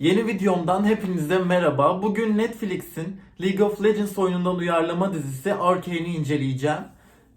Yeni videomdan hepinize merhaba. Bugün Netflix'in League of Legends oyunundan uyarlama dizisi Arcane'i inceleyeceğim.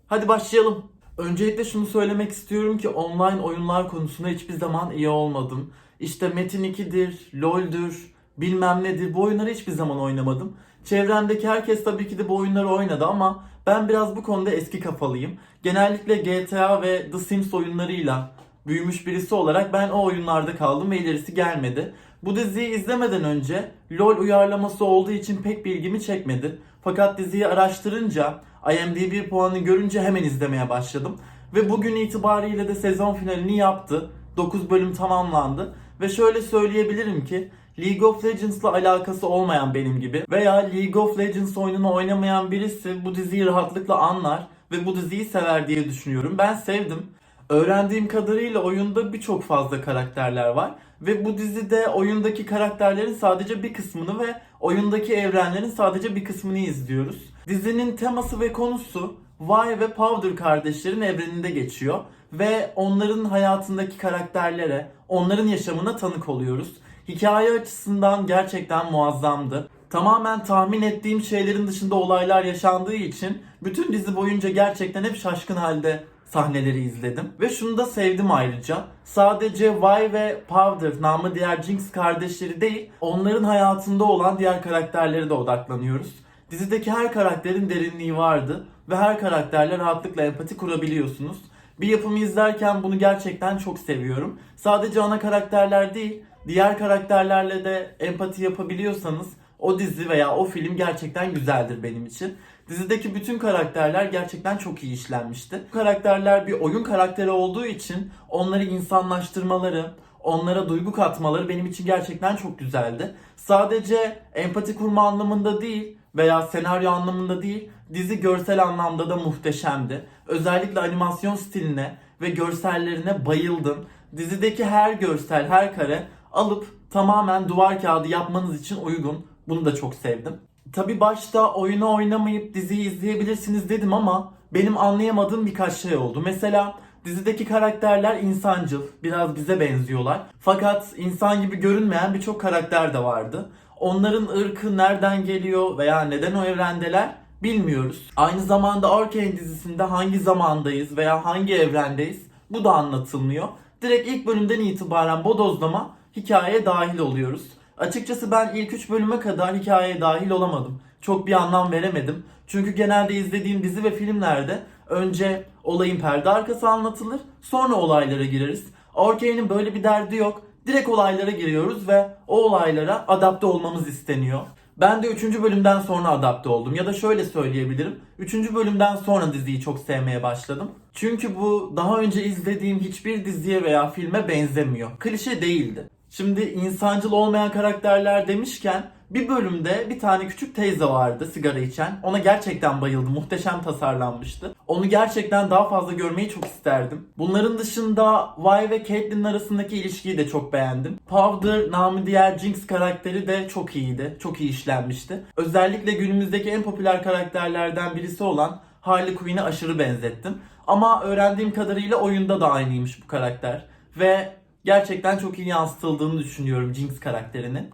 Hadi başlayalım. Öncelikle şunu söylemek istiyorum ki online oyunlar konusunda hiçbir zaman iyi olmadım. İşte Metin 2'dir, LoL'dür, bilmem nedir bu oyunları hiçbir zaman oynamadım. Çevremdeki herkes tabii ki de bu oyunları oynadı ama ben biraz bu konuda eski kafalıyım. Genellikle GTA ve The Sims oyunlarıyla büyümüş birisi olarak ben o oyunlarda kaldım ve ilerisi gelmedi. Bu diziyi izlemeden önce LoL uyarlaması olduğu için pek bir ilgimi çekmedi. Fakat diziyi araştırınca IMDb puanını görünce hemen izlemeye başladım. Ve bugün itibariyle de sezon finalini yaptı. 9 bölüm tamamlandı. Ve şöyle söyleyebilirim ki League of Legends'la alakası olmayan benim gibi veya League of Legends oyununu oynamayan birisi bu diziyi rahatlıkla anlar ve bu diziyi sever diye düşünüyorum. Ben sevdim. Öğrendiğim kadarıyla oyunda birçok fazla karakterler var ve bu dizide oyundaki karakterlerin sadece bir kısmını ve oyundaki evrenlerin sadece bir kısmını izliyoruz. Dizinin teması ve konusu Vi ve Powder kardeşlerin evreninde geçiyor ve onların hayatındaki karakterlere, onların yaşamına tanık oluyoruz. Hikaye açısından gerçekten muazzamdı. Tamamen tahmin ettiğim şeylerin dışında olaylar yaşandığı için bütün dizi boyunca gerçekten hep şaşkın halde sahneleri izledim. Ve şunu da sevdim ayrıca. Sadece Vi ve Powder, namı diğer Jinx kardeşleri değil, onların hayatında olan diğer karakterlere de odaklanıyoruz. Dizideki her karakterin derinliği vardı ve her karakterle rahatlıkla empati kurabiliyorsunuz. Bir yapımı izlerken bunu gerçekten çok seviyorum. Sadece ana karakterler değil, diğer karakterlerle de empati yapabiliyorsanız o dizi veya o film gerçekten güzeldir benim için. Dizideki bütün karakterler gerçekten çok iyi işlenmişti. Bu karakterler bir oyun karakteri olduğu için onları insanlaştırmaları, onlara duygu katmaları benim için gerçekten çok güzeldi. Sadece empati kurma anlamında değil veya senaryo anlamında değil, dizi görsel anlamda da muhteşemdi. Özellikle animasyon stiline ve görsellerine bayıldım. Dizideki her görsel, her kare alıp tamamen duvar kağıdı yapmanız için uygun. Bunu da çok sevdim. Tabi başta oyunu oynamayıp diziyi izleyebilirsiniz dedim ama benim anlayamadığım birkaç şey oldu. Mesela dizideki karakterler insancıl, biraz bize benziyorlar. Fakat insan gibi görünmeyen birçok karakter de vardı. Onların ırkı nereden geliyor veya neden o evrendeler bilmiyoruz. Aynı zamanda Arcane dizisinde hangi zamandayız veya hangi evrendeyiz bu da anlatılmıyor. Direkt ilk bölümden itibaren bodozlama hikayeye dahil oluyoruz. Açıkçası ben ilk 3 bölüme kadar hikayeye dahil olamadım. Çok bir anlam veremedim. Çünkü genelde izlediğim dizi ve filmlerde önce olayın perde arkası anlatılır, sonra olaylara gireriz. Arcane'in böyle bir derdi yok. Direkt olaylara giriyoruz ve o olaylara adapte olmamız isteniyor. Ben de 3. bölümden sonra adapte oldum. Ya da şöyle söyleyebilirim. 3. bölümden sonra diziyi çok sevmeye başladım. Çünkü bu daha önce izlediğim hiçbir diziye veya filme benzemiyor. Klişe değildi. Şimdi insancıl olmayan karakterler demişken bir bölümde bir tane küçük teyze vardı sigara içen. Ona gerçekten bayıldım. Muhteşem tasarlanmıştı. Onu gerçekten daha fazla görmeyi çok isterdim. Bunların dışında Vi ve Caitlyn'in arasındaki ilişkiyi de çok beğendim. Powder, namı diğer Jinx karakteri de çok iyiydi. Çok iyi işlenmişti. Özellikle günümüzdeki en popüler karakterlerden birisi olan Harley Quinn'e aşırı benzettim. Ama öğrendiğim kadarıyla oyunda da aynıymış bu karakter. Ve gerçekten çok iyi yansıtıldığını düşünüyorum Jinx karakterinin.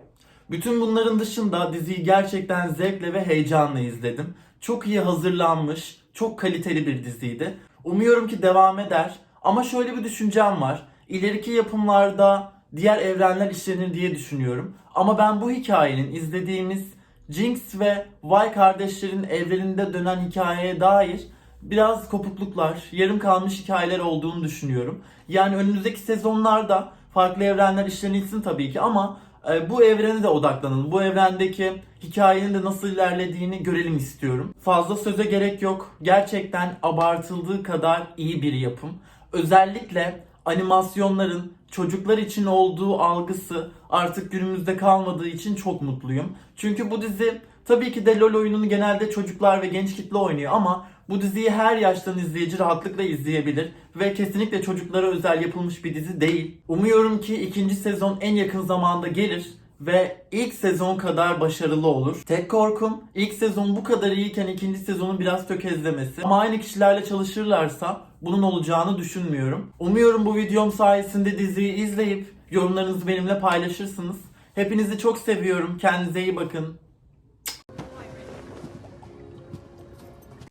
Bütün bunların dışında diziyi gerçekten zevkle ve heyecanla izledim. Çok iyi hazırlanmış, çok kaliteli bir diziydi. Umuyorum ki devam eder. Ama şöyle bir düşüncem var. İleriki yapımlarda diğer evrenler işlenir diye düşünüyorum. Ama ben bu hikayenin izlediğimiz Jinx ve Vi kardeşlerin evreninde dönen hikayeye dair biraz kopukluklar, yarım kalmış hikayeler olduğunu düşünüyorum. Yani önümüzdeki sezonlarda farklı evrenler işlenilsin tabii ki ama e, bu evrene de odaklanın. Bu evrendeki hikayenin de nasıl ilerlediğini görelim istiyorum. Fazla söze gerek yok. Gerçekten abartıldığı kadar iyi bir yapım. Özellikle animasyonların çocuklar için olduğu algısı artık günümüzde kalmadığı için çok mutluyum. Çünkü bu dizi tabii ki de LoL oyununu genelde çocuklar ve genç kitle oynuyor ama bu diziyi her yaştan izleyici rahatlıkla izleyebilir ve kesinlikle çocuklara özel yapılmış bir dizi değil. Umuyorum ki ikinci sezon en yakın zamanda gelir ve ilk sezon kadar başarılı olur. Tek korkum ilk sezon bu kadar iyiyken ikinci sezonun biraz tökezlemesi. Ama aynı kişilerle çalışırlarsa bunun olacağını düşünmüyorum. Umuyorum bu videom sayesinde diziyi izleyip yorumlarınızı benimle paylaşırsınız. Hepinizi çok seviyorum. Kendinize iyi bakın.